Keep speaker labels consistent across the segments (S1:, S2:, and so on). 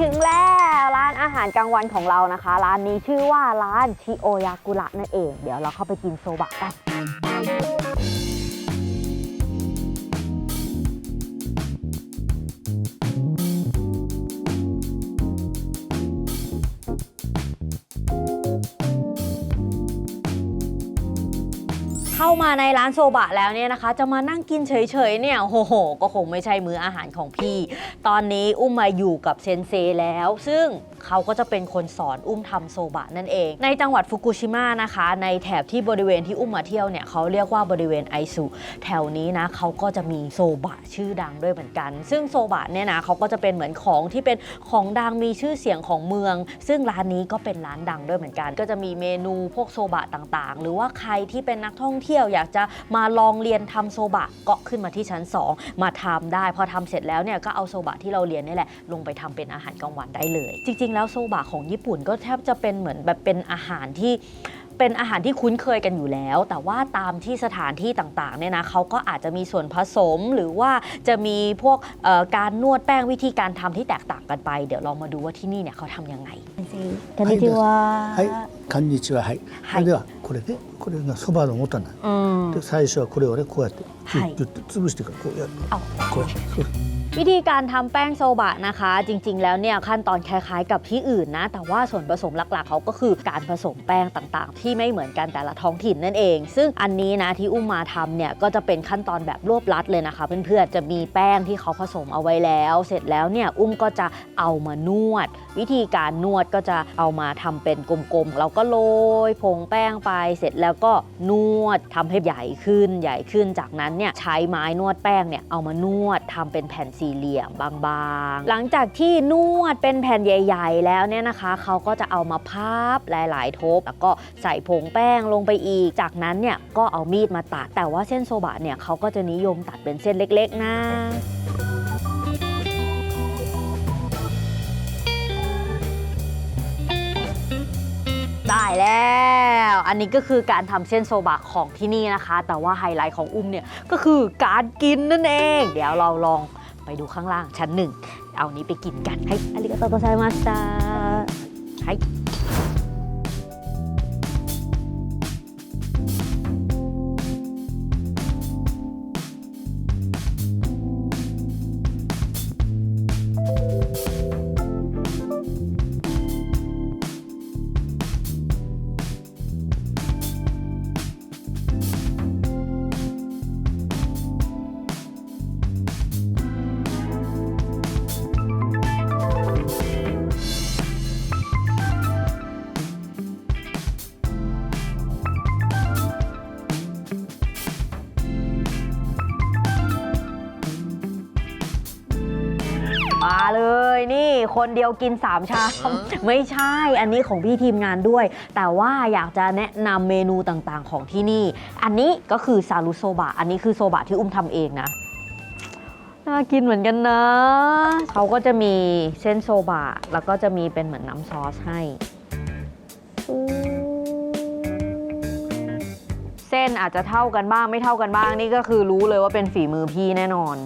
S1: ถึงแล้วร้านอาหารกลางวันของเรานะคะ ร้านนี้ชื่อว่าร้านชิโอยากุระนั่นเอง เดี๋ยวเราเข้าไปกินโซบะกัน มาในร้านโซบะแล้วเนี่ยนะคะ จะมานั่งกินเฉยๆเนี่ยโหโห ก็คงไม่ใช่มื้ออาหารของพี่ ตอนนี้อุ้มมาอยู่กับเซนเซแล้ว ซึ่ง เขาก็จะเป็นคนสอนอุ้มทำโซบะนั่นเอง ในจังหวัดฟุกุชิมะนะคะ ในแถบที่บริเวณที่อุ้มมาเที่ยวเนี่ยเขาเรียกว่าบริเวณไอซุแถวนี้นะเขาก็จะมีโซบะชื่อดังด้วยเหมือนกัน ซึ่งโซบะเนี่ยนะเขาก็จะเป็นเหมือนของที่เป็นของดังมีชื่อเสียงของเมือง ซึ่งร้านนี้ก็เป็นร้านดังด้วยเหมือนกัน ก็จะมีเมนูพวกโซบะต่างๆ หรือว่าใครที่เป็นนักท่องเที่ยวอยากจะมาลองเรียนทำโซบะก็ขึ้นมาที่ชั้น 2 มาทำได้ พอทำเสร็จแล้วเนี่ยก็เอาโซบะที่เราเรียนนี่แหละลงไปทำเป็นอาหารกลางวันได้เลย จริงๆแล้วโซบะของญี่ปุ่นก็แทบจะเป็นเหมือนแบบเป็นอาหารที่ เป็นอาหารที่คุ้นเคยกันอยู่แล้ว แต่ว่าตามที่สถานที่ต่างๆเนี่ยนะเขาก็อาจจะมีส่วนผสม หรือว่าจะมีพวกเอ่อการนวดแป้งวิธีการทำที่แตกต่างกันไป เดี๋ยวเรามาดูว่าที่นี่เนี่ยเขาทำยังไงこんにちは
S2: はい、こんにちは。はい。
S1: はい
S2: それではこれでこれがそばの元なの。
S1: อืม
S2: で最初はこれをねこうやってギュ
S1: はい
S2: ッギュッと潰してからこうやる。
S1: เอา
S2: こうやってそう
S1: วิธีการทำแป้งโซบะนะคะ จริง ๆ แล้วเนี่ยขั้นตอนคล้ายๆ กับที่อื่นนะ แต่ว่าส่วนผสมหลักๆเขาก็คือการผสมแป้งต่างๆ ที่ไม่เหมือนกันแต่ละท้องถิ่นนั่นเอง ซึ่งอันนี้นะที่อุ้มมาทำเนี่ยก็จะเป็นขั้นตอนแบบรวบลัดเลยนะคะ เพื่อนๆจะมีแป้งที่เขาผสมเอาไว้แล้ว เสร็จแล้วเนี่ยอุ้มก็จะเอามานวด วิธีการนวดก็จะเอามาทำเป็นกลมๆเราก็โรยผงแป้งไป เสร็จแล้วก็นวดทำให้ใหญ่ขึ้นใหญ่ขึ้นจากนั้นเนี่ยใช้ไม้นวดแป้งเนี่ยเอามานวดทำเป็นแผ่นสี่เหลี่ยมบางๆ หลังจากที่นวดเป็นแผ่นใหญ่ ๆ แล้วเนี่ยนะคะเขาก็จะเอามาพับหลาย ๆ ทบ แล้วก็ใส่ผงแป้งลงไปอีก จากนั้นเนี่ยก็เอามีดมาตัด แต่ว่าเส้นโซบะเนี่ยเขาก็จะนิยมตัดเป็นเส้นเล็ก ๆ นะได้แล้ว อันนี้ก็คือการทำเส้นโซบะของที่นี่นะคะ แต่ว่าไฮไลท์ของอุ้มเนี่ยก็คือการกินนั่นเอง เดี๋ยวเราลอง ไปดูข้างล่างชั้นหนึ่ง เอานี้ไปกินกันให้อาริกาโตโตไซมาสตาให้ มาเลยนี่คนเดียวกิน 3 ชาม ไม่ใช่อันนี้ของพี่ทีมงานด้วย แต่ว่าอยากจะแนะนำเมนูต่างๆของที่นี่ อันนี้ก็คือซารุโซบะ อันนี้คือโซบะที่อุ้มทำเองนะน่ากินเหมือนกันนะ เขาก็จะมีเส้นโซบะ แล้วก็จะมีเป็นเหมือนน้ำซอสให้อู้เส้นอาจจะเท่ากันบ้างไม่เท่ากันบ้างนี่ก็คือรู้เลยว่าเป็นฝีมือพี่แน่นอน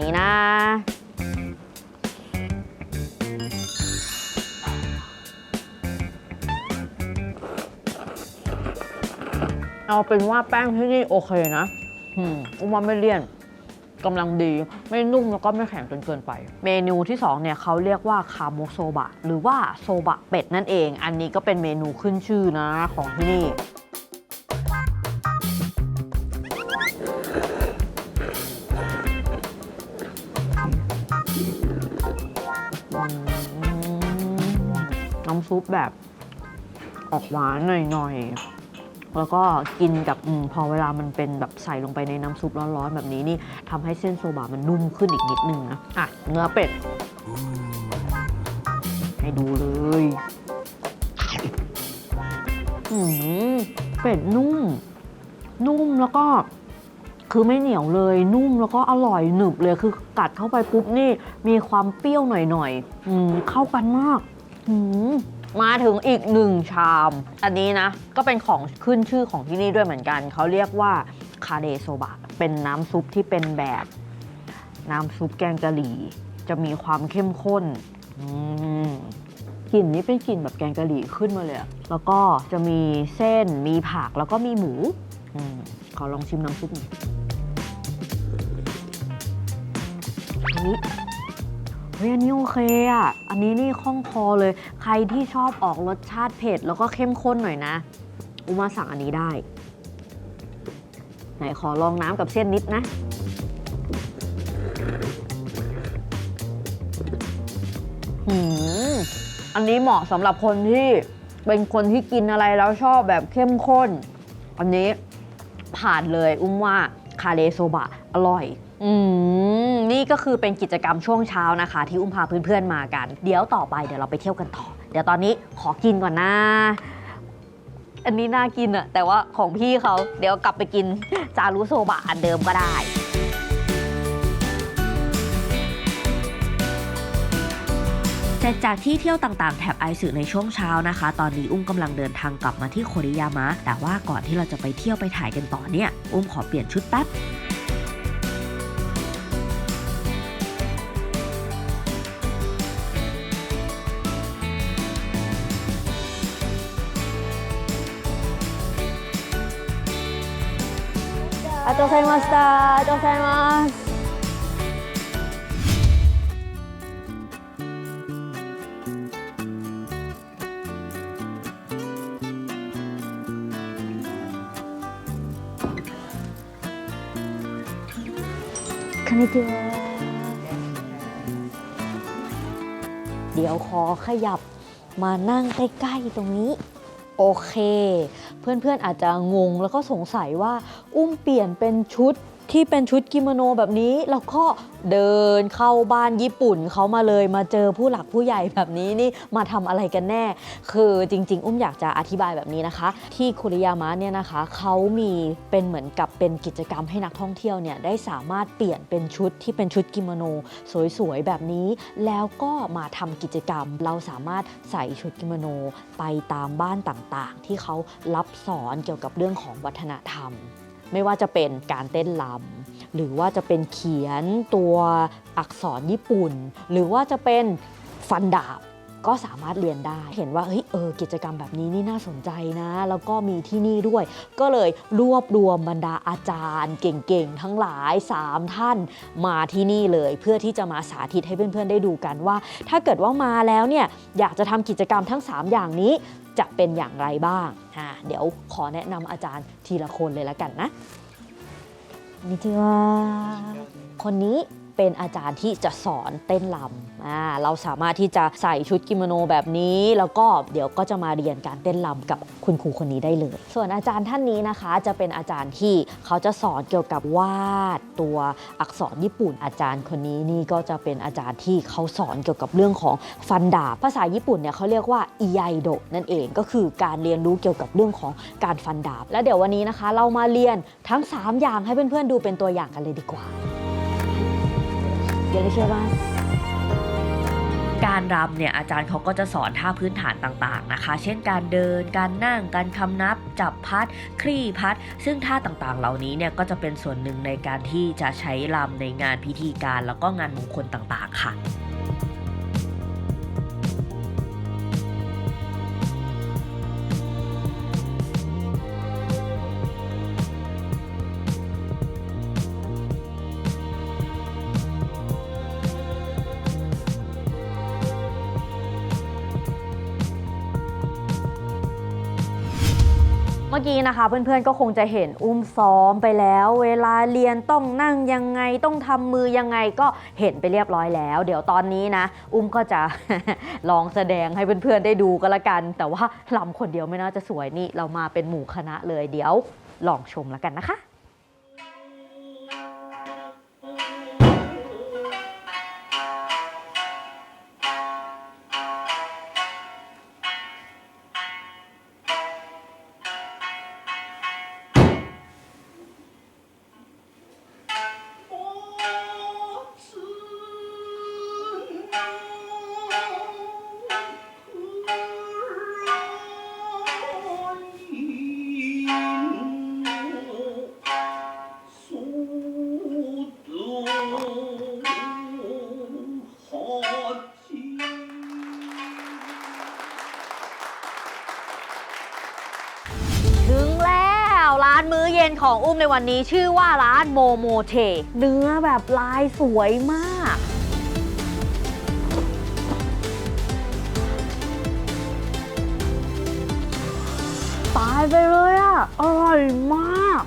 S1: นี่นะ เอาเป็นว่าแป้งที่นี่โอเคนะอืมอุ้มว่าไม่เลี่ยนกำลังดีไม่นุ่มแล้วก็ไม่แข็งจนเกินไป เมนูที่2เนี่ยเขาเรียกว่าคาโมโซบะ หรือว่าโซบะเป็ดนั่นเอง อันนี้ก็เป็นเมนูขึ้นชื่อนะของที่นี่น้ำซุปแบบออกหวานหน่อยๆ แล้วก็กินกับอพอเวลามันเป็นแบบใส่ลงไปในน้ำซุปร้อนๆแบบนี้นี่ทำให้เส้นโซบะมันนุ่มขึ้นอีกนิดนึงนะอะเนื้อเป็ด ให้ดูเลยอืมเป็ดนุ่ม นุ่มแล้วก็คือไม่เหนียวเลยนุ่มแล้วก็อร่อยหนึบเลยคือกัดเข้าไปปุ๊บนี่ มีความเปรี้ยวหน่อยๆอืมเข้ากันมาก อืม มาถึงอีกหนึ่งชาม อันนี้นะ ก็เป็นของขึ้นชื่อของที่นี่ด้วยเหมือนกัน เขาเรียกว่าคาเดโซบะ เป็นน้ำซุปที่เป็นแบบ น้ำซุปแกงกะหรี่ จะมีความเข้มข้นกลิ่นนี้เป็นกลิ่นแบบแกงกะหรี่ขึ้นมาเลยแล้วก็จะมีเส้น มีผัก แล้วก็มีหมูอมขอลองชิมน้ำซุปหน่อยเฮ้ย เฮ้ยอันนี้โอเคอะอันนี้นี่คล่องคอเลย ใครที่ชอบออกรสชาติเผ็ด แล้วก็เข้มข้นหน่อยนะ อุมาสั่งอันนี้ได้ ไหนขอลองน้ำกับเส้นนิดนะ หืม อันนี้เหมาะสำหรับคนที่เป็นคนที่กินอะไรแล้วชอบแบบเข้มข้น อันนี้ผ่านเลยอุ้มว่าคาเลโซบะอร่อย อืม นี่ก็คือเป็นกิจกรรมช่วงเช้านะคะ ที่อุ้มพาเพื่อนๆมากัน เดี๋ยวต่อไปเดี๋ยวเราไปเที่ยวกันต่อ เดี๋ยวตอนนี้ขอกินก่อนนะอันนี้น่ากินอะแต่ว่าของพี่เขาเดี๋ยวกลับไปกินจารุโซบะอันเดิมก็ได้เสร็จจากที่เที่ยวต่างๆ แถบไอซึในช่วงเช้านะคะ ตอนนี้อุ้มกำลังเดินทางกลับมาที่โคริยามะ แต่ว่าก่อนที่เราจะไปเที่ยวไปถ่ายกันต่อเนี่ย อุ้มขอเปลี่ยนชุดแป๊บ ございました。ありがとうございます。こんにちはเดี๋ยวขอขยับมานั่งใกล้ๆตรงนี้ โอเค เพื่อนๆอาจจะงงแล้วก็สงสัยว่าอุ้มเปลี่ยนเป็นชุด ที่เป็นชุดกิโมโนแบบนี้แล้วก็เดินเข้าบ้านญี่ปุ่นเขามาเลยมาเจอผู้หลักผู้ใหญ่แบบนี้นี่มาทำอะไรกันแน่ คือจริง ๆ อุ้มอยากจะอธิบายแบบนี้นะคะ ที่คุริยามะเนี่ยนะคะเขามีเป็นเหมือนกับเป็นกิจกรรมให้นักท่องเที่ยวเนี่ยได้สามารถเปลี่ยนเป็นชุดที่เป็นชุดกิโมโนสวยๆแบบนี้ แล้วก็มาทำกิจกรรมเราสามารถใส่ชุดกิโมโนไปตามบ้านต่างๆ ที่เขารับสอนเกี่ยวกับเรื่องของวัฒนธรรม ไม่ว่าจะเป็นการเต้นรำหรือว่าจะเป็นเขียนตัวอักษรญี่ปุ่น หรือว่าจะเป็นฟันดาบ ก็สามารถเรียนได้เห็นว่าเฮ้ยเออกิจกรรมแบบนี้นี่น่าสนใจนะ แล้วก็มีที่นี่ด้วย ก็เลยรวบรวมบรรดาอาจารย์เก่งๆ ทั้งหลาย 3 ท่านมาที่นี่เลย เพื่อที่จะมาสาธิตให้เพื่อนๆได้ดูกันว่า ถ้าเกิดว่ามาแล้วเนี่ยอยากจะทำกิจกรรมทั้ง 3 อย่างนี้จะเป็นอย่างไรบ้างอ่าเดี๋ยวขอแนะนำอาจารย์ทีละคนเลยละกันนะนิจิวาคนนี้ เป็นอาจารย์ที่จะสอนเต้นรำอ่าเราสามารถที่จะใส่ชุดกิโมโนแบบนี้ แล้วก็เดี๋ยวก็จะมาเรียนการเต้นรำกับคุณครูคนนี้ได้เลย ส่วนอาจารย์ท่านนี้นะคะจะเป็นอาจารย์ที่เขาจะสอนเกี่ยวกับวาดตัวอักษรญี่ปุ่นอาจารย์คนนี้นี่ก็จะเป็นอาจารย์ที่เขาสอนเกี่ยวกับเรื่องของฟันดาบภาษาญี่ปุ่นเนี่ยเขาเรียกว่าอิไยโดนั่นเองก็คือการเรียนรู้เกี่ยวกับเรื่องของการฟันดาบ แล้วเดี๋ยววันนี้นะคะ เรามาเรียนทั้ง 3 อย่างให้เพื่อนๆดูเป็นตัวอย่างกันเลยดีกว่า เดี๋ยวเชื่อว่าการรำเนี่ยอาจารย์เขาก็จะสอนท่าพื้นฐานต่างๆนะคะ เช่นการเดิน การนั่ง การคำนับ จับพัด คลี่พัด ซึ่งท่าต่างๆ เหล่านี้เนี่ยก็จะเป็นส่วนหนึ่งในการที่จะใช้รำในงานพิธีการแล้วก็งานมงคลต่างๆ ค่ะ อกี้นะคะ เพื่อนๆก็คงจะเห็นอุ้มซ้อมไปแล้ว เวลาเรียนต้องนั่งยังไงต้องทำมือยังไงก็เห็นไปเรียบร้อยแล้ว เดี๋ยวตอนนี้นะ อุ้มก็จะลองแสดงให้เพื่อนๆได้ดูก็แล้วกัน แต่ว่าลำคนเดียวไม่น่าจะสวยนี่เรามาเป็นหมู่คณะเลยเดี๋ยวลองชมแล้วกันนะคะ ของอุ้มในวันนี้ชื่อว่าร้านโมโมเท เนื้อแบบลายสวยมาก ตายไปเลยอะอร่อยมาก